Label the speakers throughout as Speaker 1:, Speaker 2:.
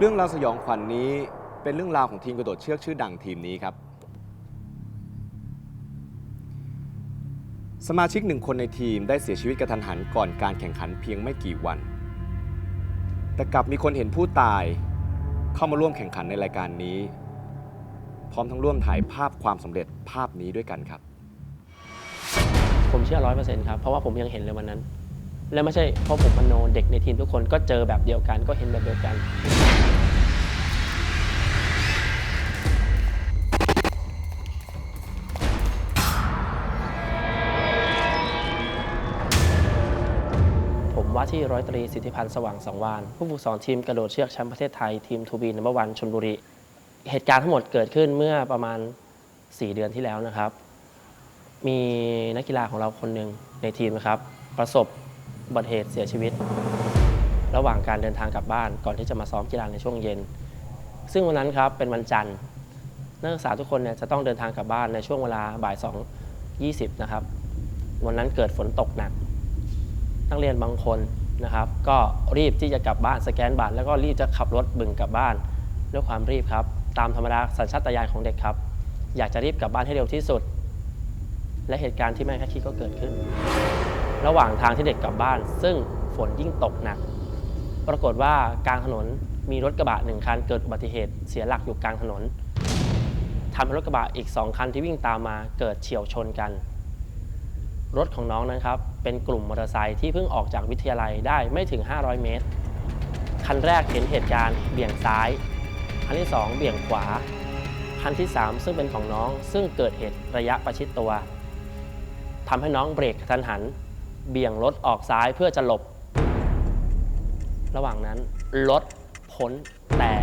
Speaker 1: เรื่องราวสยองขวัญนนี้เป็นเรื่องราวของทีมกระโดดเชือกชื่อดังทีมนี้ครับ สมาชิกหนึ่งคนในทีมได้เสียชีวิตกระทันหันก่อนการแข่งขันเพียงไม่กี่วัน แต่กลับมีคนเห็นผู้ตายเข้ามาร่วมแข่งขันในรายการนี้ พร้อมทั้งร่วมถ่ายภาพความสำเร็จภาพนี้ด้วยกันครับ
Speaker 2: ผมเชื่อร้อยเปอร์เซ็นต์ครับ เพราะว่าผมยังเห็นเลยวันนั้น และไม่ใช่เพราะผมมโนเด็กในทีมทุกคนก็เจอแบบเดียวกันก็เห็นแบบเดียวกัน ที่ร้อยตรีสิทธิพันธ์สว่างสังวานผู้ฝึกสอนทีมกระโดดเชือกแชมป์ประเทศไทยทีมทูบีนัมเบอร์วันชลบุรี เหตุการณ์ทั้งหมดเกิดขึ้นเมื่อประมาณ 4 เดือนที่แล้วนะครับ มีนักกีฬาของเราคนหนึ่งในทีมนะครับ ประสบอุบัติเหตุเสียชีวิต ระหว่างการเดินทางกลับบ้านก่อนที่จะมาซ้อมกีฬาในช่วงเย็น ซึ่งวันนั้นครับเป็นวันจันทร์นักศึกษาทุกคนเนี่ยจะต้องเดินทางกลับบ้านในช่วงเวลาบ่าย2 20นะครับวันนั้นเกิดฝนตกหนัก นักเรียนบางคนนะครับ ก็รีบที่จะกลับบ้านสแกนบัตรแล้วก็รีบจะขับรถบึงกลับบ้านด้วยความรีบครับ ตามธรรมดาสัญชาตญาณของเด็กครับ อยากจะรีบกลับบ้านให้เร็วที่สุด และเหตุการณ์ที่ไม่คาดคิดก็เกิดขึ้น ระหว่างทางที่เด็กกลับบ้าน ซึ่งฝนยิ่งตกหนัก ปรากฏว่ากลางถนนมีรถกระบะหนึ่งคันเกิดอุบัติเหตุเสียหลักอยู่กลางถนนทำให้รถกระบะอีกสองคันที่วิ่งตามมาเกิดเฉียวชนกัน รถของน้องนั้นครับเป็นกลุ่มมอเตอร์ไซค์ที่เพิ่งออกจากวิทยาลัยได้ไม่ถึง 500 เมตร คันแรกเห็นเหตุการณ์เบี่ยงซ้าย คันที่ 2 เบี่ยงขวา คันที่ 3 ซึ่งเป็นของน้องซึ่งเกิดเหตุระยะประชิดตัวทำให้น้องเบรกกระทันหัน เบี่ยงรถออกซ้ายเพื่อจะหลบ ระหว่างนั้นรถพ้นแต่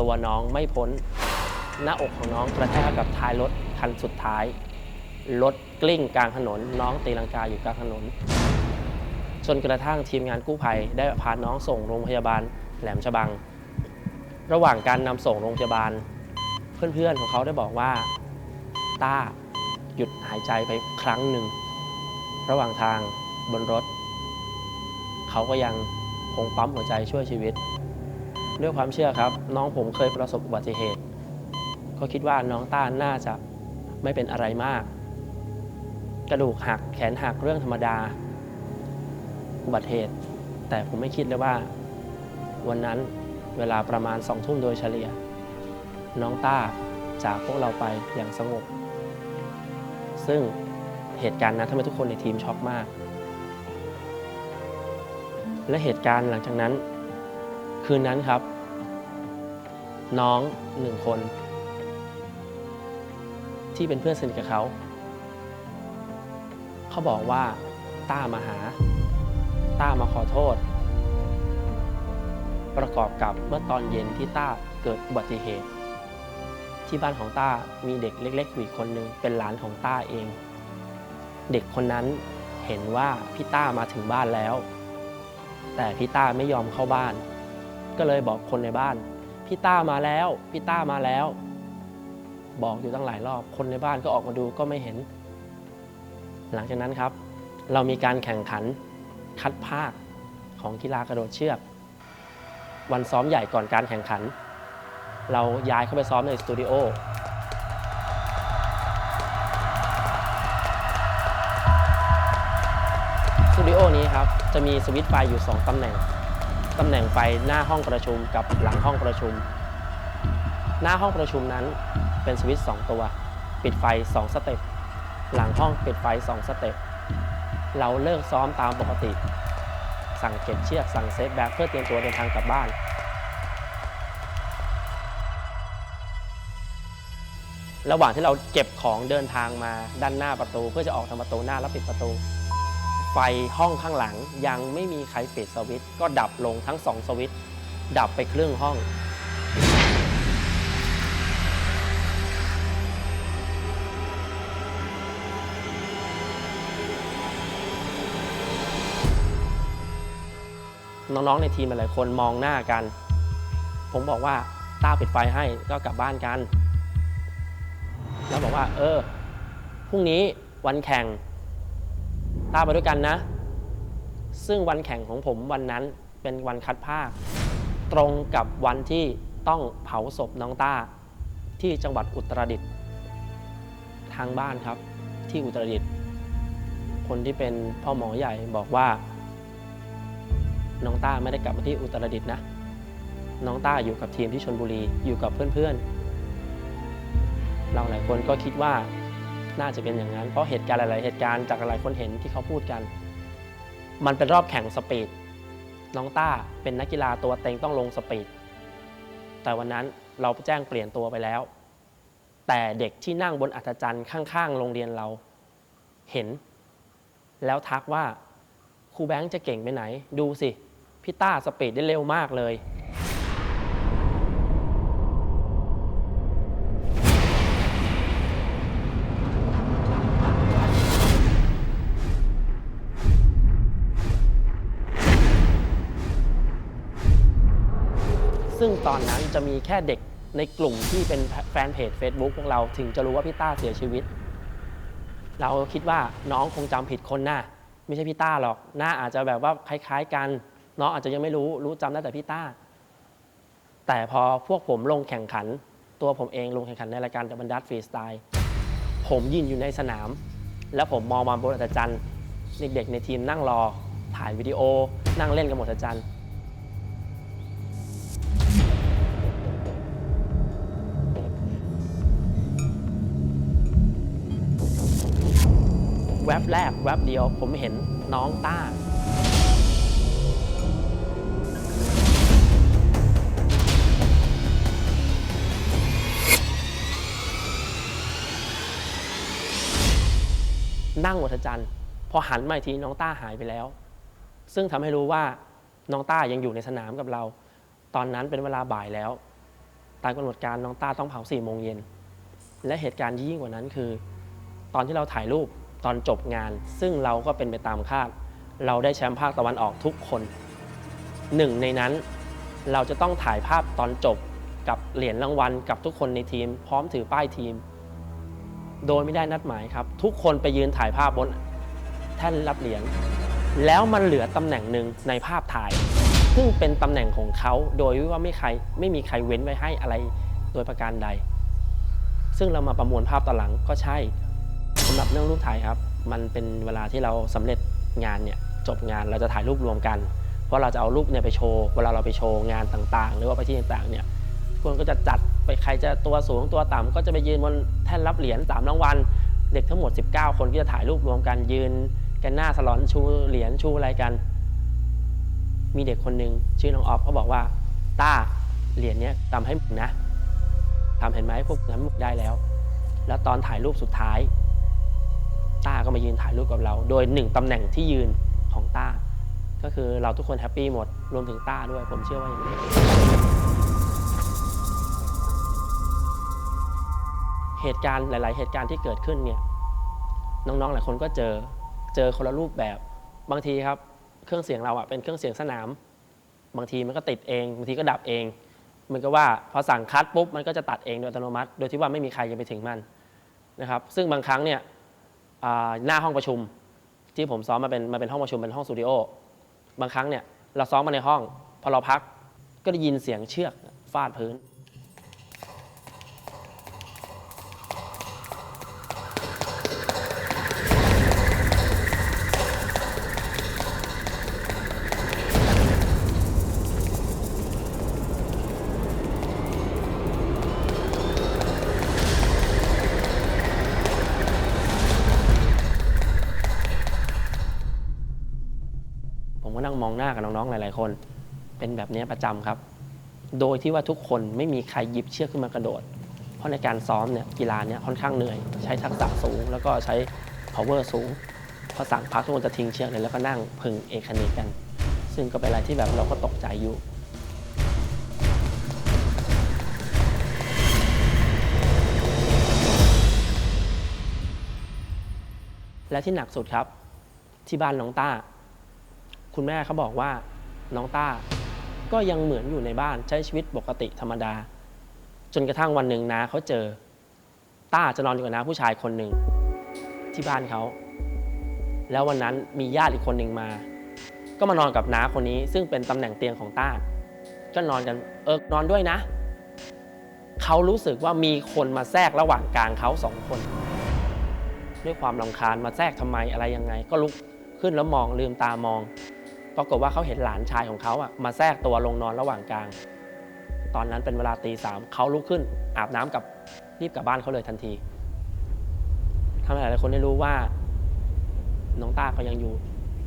Speaker 2: ตัวน้องไม่พ้น หน้าอกของน้องกระแทกกับท้ายรถคันสุดท้าย รถกลิ้งกลางถนน น้องตีลังกาอยู่กลางถนน จนกระทั่งทีมงานกู้ภัยได้พาน้องส่งโรงพยาบาลแหลมฉบัง ระหว่างการนำส่งโรงพยาบาล เพื่อนๆของเขาได้บอกว่าต้าหยุดหายใจไปครั้งหนึ่ง ระหว่างทางบนรถ เขาก็ยังคงปั๊มหัวใจช่วยชีวิต ด้วยความเชื่อครับ น้องผมเคยประสบอุบัติเหตุ ก็คิดว่าน้องต้าน่าจะไม่เป็นอะไรมาก กระดูกหักแขนหักเรื่องธรรมดา อุบัติเหตุ แต่ผมไม่คิดเลยว่า วันนั้นเวลาประมาณสองทุ่มโดยเฉลี่ย น้องต้าจากพวกเราไปอย่างสงบ ซึ่งเหตุการณ์นั้นทำให้ทุกคนในทีมช็อกมาก และเหตุการณ์หลังจากนั้น คืนนั้นครับ น้องหนึ่งคน ที่เป็นเพื่อนสนิทกับเขา เขาบอกว่าต้ามาหา ต้ามาขอโทษ ประกอบกับเมื่อตอนเย็นที่ต้าเกิดอุบัติเหตุ ที่บ้านของต้ามีเด็กเล็กๆอยู่อีกคนนึงเป็นหลานของต้าเอง เด็กคนนั้นเห็นว่าพี่ต้ามาถึงบ้านแล้ว แต่พี่ต้าไม่ยอมเข้าบ้าน ก็เลยบอกคนในบ้านพี่ต้ามาแล้วพี่ต้ามาแล้ว บอกอยู่ตั้งหลายรอบคนในบ้านก็ออกมาดูก็ไม่เห็น หลังจากนั้นครับ เรามีการแข่งขันคัดภาคของกีฬากระโดดเชือก วันซ้อมใหญ่ก่อนการแข่งขัน เราย้ายเข้าไปซ้อมในสตูดิโอสตูดิโอนี้ครับ จะมีสวิตช์ไฟอยู่ 2 ตำแหน่ง ตำแหน่งไฟหน้าห้องประชุมกับหลังห้องประชุม หน้าห้องประชุมนั้นเป็นสวิตช์2ตัว ปิดไฟ 2 สเต็ป หลังห้องปิดไฟ2สเต็ป เราเลิกซ้อมตามปกติ สั่งเก็บเชือกสั่งเซฟแบ็กเพื่อเตรียมตัวเดินทางกลับบ้าน ระหว่างที่เราเก็บของเดินทางมาด้านหน้าประตู เพื่อจะออกทางประตูหน้าแล้วปิดประตู ไฟห้องข้างหลังยังไม่มีใครปิดสวิตช์ก็ดับลงทั้งสองสวิตช์ดับไปครึ่งห้อง น้องๆในทีมหลายๆคนมองหน้ากัน ผมบอกว่าต้าปิดไฟให้ก็กลับบ้านกัน แล้วบอกว่า เออพรุ่งนี้วันแข่งต้าไปด้วยกันนะ ซึ่งวันแข่งของผมวันนั้นเป็นวันคัดภาค ตรงกับวันที่ต้องเผาศพน้องต้า ที่จังหวัดอุตรดิตถ์ทางบ้านครับที่อุตรดิตถ์คนที่เป็นพ่อหมอใหญ่บอกว่า น้องต้าไม่ได้กลับมาที่อุตรดิตถ์นะ น้องต้าอยู่กับทีมที่ชนบุรี อยู่กับเพื่อนๆ เราหลายคนก็คิดว่าน่าจะเป็นอย่างนั้น เพราะเหตุการณ์หลาย ๆ เหตุการณ์จากหลายคนเห็นที่เขาพูดกัน มันเป็นรอบแข่งสปีด น้องต้าเป็นนักกีฬาตัวเต็งต้องลงสปีด แต่วันนั้นเราแจ้งเปลี่ยนตัวไปแล้ว แต่เด็กที่นั่งบนอัศจรรย์ข้าง ๆ โรงเรียนเราเห็น แล้วทักว่าครูแบงค์จะเก่งไปไหน ดูสิ พี่ต้าสปีดได้เร็วมากเลย ซึ่งตอนนั้นจะมีแค่เด็กในกลุ่มที่เป็นแฟนเพจ Facebook พวกเราถึงจะรู้ว่าพี่ต้าเสียชีวิต เราคิดว่าน้องคงจำผิดคนน้าไม่ใช่พี่ต้าหรอกหน้าอาจจะแบบว่าคล้าย ๆ กัน น้องอาจจะยังไม่รู้รู้จำได้แต่พี่ต้า แต่พอพวกผมลงแข่งขัน ตัวผมเองลงแข่งขันในรายการดับบันดัตฟรีสไตล์ผมยืนอยู่ในสนาม แล้วผมมองมาบนอัศจรรย์เด็กๆในทีมนั่งรอ ถ่ายวิดีโอ นั่งเล่นกันหมดอัศจรรย์แวบแรกแวบเดียวผมเห็นน้องต้า นั่งวัฏจันทร์พอหันมาอีกทีน้องต้าหายไปแล้ว ซึ่งทำให้รู้ว่าน้องต้ายังอยู่ในสนามกับเรา ตอนนั้นเป็นเวลาบ่ายแล้วตามกำหนดการน้องต้าต้องเผาสี่โมงเย็นและเหตุการณ์ยิ่งกว่านั้นคือ ตอนที่เราถ่ายรูปตอนจบงาน ซึ่งเราก็เป็นไปตามคาด เราได้แชมป์ภาคตะวันออกทุกคนหนึ่งในนั้นเราจะต้องถ่ายภาพตอนจบกับเหรียญรางวัลกับทุกคนในทีม พร้อมถือป้ายทีม โดยไม่ได้นัดหมายครับ ทุกคนไปยืนถ่ายภาพบนแท่นรับเหรียญแล้วมันเหลือตำแหน่งหนึ่งในภาพถ่าย ซึ่งเป็นตำแหน่งของเขาโดยว่าไม่ใครไม่มีใครเว้นไว้ให้อะไรโดยประการใด ซึ่งเรามาประมวลภาพตอนหลังก็ใช่สำหรับเรื่องรูปถ่ายครับ มันเป็นเวลาที่เราสำเร็จงานเนี่ยจบงานเราจะถ่ายรูปรวมกัน เพราะเราจะเอารูปเนี่ยไปโชว์เวลาเราไปโชว์งานต่างๆ หรือว่าไปที่ต่างๆเนี่ยคนก็จะจัด ไปใครจะตัวสูงตัวต่ำก็จะไปยืนบนแท่นรับเหรียญสามรางวัลเด็กทั้งหมด 19 คนก็จะถ่ายรูปรวมกันยืน กันหน้าสลอนชูเหรียญชูอะไรกัน มีเด็กคนหนึ่งชื่อน้องออฟเขาบอกว่าต้าเหรียญเนี้ยทำให้มึงนะทำเห็นไหมพวกทำให้มึงได้แล้ว แล้วตอนถ่ายรูปสุดท้าย ต้าก็มายืนถ่ายรูปกับเรา โดยหนึ่งตำแหน่งที่ยืนของต้าก็คือเราทุกคนแฮปปี้หมดรวมถึงต้าด้วยผมเชื่อว่าอย่างนี้ เหตุการณ์หลาย ๆ เหตุการณ์ที่เกิดขึ้นเนี่ยน้อง ๆ หลายคนก็เจอเจอคนละรูปแบบบางทีครับเครื่องเสียงเราอะเป็นเครื่องเสียงสนาม บางทีมันก็ติดเอง บางทีก็ดับเองมือนกับว่าพอสั่งคัดปุ๊บมันก็จะตัดเองโดยอัตโนมัติ โดยที่ว่าไม่มีใครจะไปถึงมันนะครับซึ่งบางครั้งเนี่ยหน้าห้องประชุมที่ผมซ้อมมาเป็นมาเป็นห้องประชุมเป็นห้องสตูดิโอบางครั้งเนี่ยเราซ้อมมาในห้อง พอเราพักก็ได้ยินเสียงเชือกฟาดพื้น มก็นั่งมองหน้ากับน้องๆหลาย ๆ คน เป็นแบบนี้ประจำครับ โดยที่ว่าทุกคนไม่มีใครหยิบเชือกขึ้นมากระโดด เพราะในการซ้อมเนี่ยกีฬาเนี่ยค่อนข้างเหนื่อย ใช้ทักษะสูง แล้วก็ใช้ power สูงพอสั่งพักทุกคนจะทิ้งเชือกเลยแล้วก็นั่งพึงเอกคณิกัน ซึ่งก็เป็นอะไรที่แบบเราก็ตกใจอยู่และที่หนักสุดครับ ที่บ้านน้องต้า คุณแม่เขาบอกว่าน้องต้าก็ยังเหมือนอยู่ในบ้านใช้ชีวิตปกติธรรมดา จนกระทั่งวันหนึ่งนาเขาเจอ ต้าจะนอนอยู่กับน้าผู้ชายคนหนึ่งที่บ้านเขา แล้ววันนั้นมีญาติอีกคนหนึ่งมา ก็มานอนกับน้าคนนี้ ซึ่งเป็นตำแหน่งเตียงของต้า ก็นอนกันเออนอนด้วยนะ เขารู้สึกว่ามีคนมาแทรกระหว่างกลางเขาสองคน ด้วยความรำคาญมาแทรกทำไมอะไรยังไง ก็ลุกขึ้นแล้วมองลืมตามอง ปรากฏว่าเขาเห็นหลานชายของเขาอะมาแทรกตัวลงนอนระหว่างกลาง ตอนนั้นเป็นเวลาตีสามเขาลุกขึ้น อาบน้ำกับรีบกลับบ้านเขาเลยทันทีทำให้หลายคนได้รู้ว่าน้องต้าก็ยังอยู่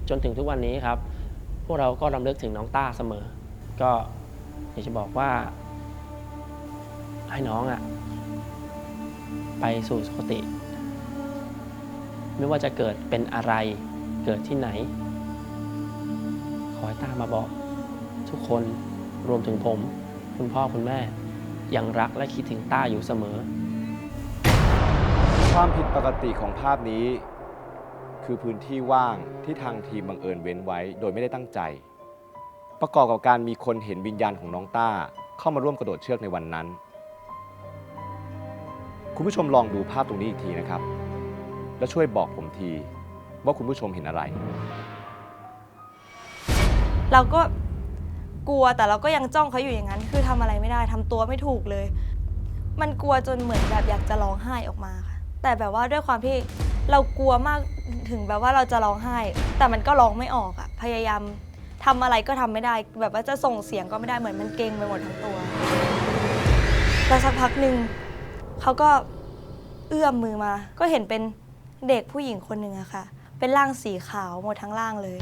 Speaker 2: จนถึงทุกวันนี้ครับ พวกเราก็รำลึกถึงน้องต้าเสมอ ก็อยากจะบอกว่า ให้น้องอะไปสู่สุคติ ไม่ว่าจะเกิดเป็นอะไรเกิดที่ไหน ขอให้ต้ามาบอก ทุกคนรวมถึงผม คุณพ่อคุณแม่ ยังรักและคิดถึงต้าอยู่เสมอ
Speaker 1: ความผิดปกติของภาพนี้ คือพื้นที่ว่างที่ทางทีมบังเอิญเว้นไว้ โดยไม่ได้ตั้งใจ ประกอบกับการมีคนเห็นวิญญาณของน้องต้า เข้ามาร่วมกระโดดเชือกในวันนั้น คุณผู้ชมลองดูภาพตรงนี้อีกทีนะครับ และช่วยบอกผมทีว่าคุณผู้ชมเห็นอะไร
Speaker 3: เราก็กลัวแต่เราก็ยังจ้องเขาอยู่อย่างนั้น คือทำอะไรไม่ได้ทำตัวไม่ถูกเลย มันกลัวจนเหมือนแบบอยากจะร้องไห้ออกมาค่ะ แต่แบบว่าด้วยความที่เรากลัวมากถึงแบบว่าเราจะร้องไห้ แต่มันก็ร้องไม่ออกอะพยายามทำอะไรก็ทำไม่ได้ แบบว่าจะส่งเสียงก็ไม่ได้เหมือนมันเกร็งไปหมดทั้งตัวแล้วสักพักหนึ่งเขาก็เอื้อมมือมา ก็เห็นเป็นเด็กผู้หญิงคนหนึ่งอะค่ะ เป็นร่างสีขาวหมดทั้งร่างเลย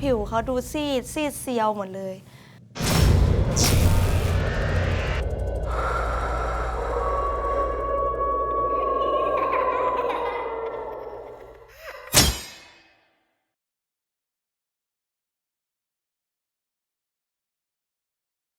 Speaker 3: ผิวเขาดูซีดซีดเซียวหมดเลย